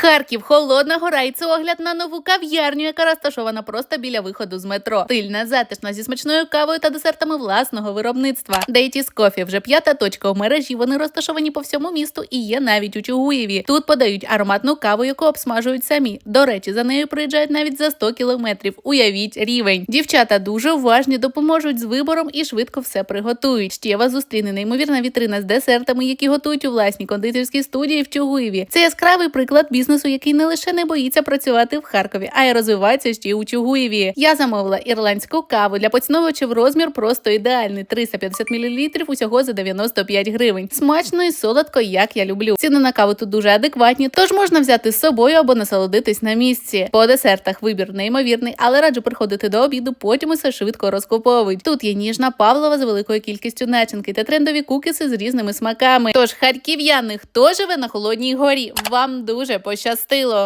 Харків, холодна гора і це огляд на нову кав'ярню, яка розташована просто біля виходу з метро. Тильна, затишна зі смачною кавою та десертами власного виробництва. Дейті з кофі вже п'ята точка в мережі. Вони розташовані по всьому місту і є навіть у Чугуєві. Тут подають ароматну каву, яку обсмажують самі. До речі, за нею приїжджають навіть за 100 кілометрів. Уявіть рівень. Дівчата дуже уважні, допоможуть з вибором і швидко все приготують. Ще вас зустріне неймовірна вітрина з десертами, які готують у власній кондитерській студії в Чугуєві. Це яскравий приклад бізнесу, який не лише не боїться працювати в Харкові, а й розвивається ще й у Чугуєві. Я замовила ірландську каву для поціновувачів розмір просто ідеальний 350 мл усього за 95 гривень. Смачно і солодко, як я люблю. Ціни на каву тут дуже адекватні, тож можна взяти з собою або насолодитись на місці. По десертах вибір неймовірний, але раджу приходити до обіду, потім усе швидко розкуповують. Тут є ніжна павлова з великою кількістю начинки та трендові кукіси з різними смаками. Тож харків'яни, хто живе на холодній горі, вам дуже пощастило.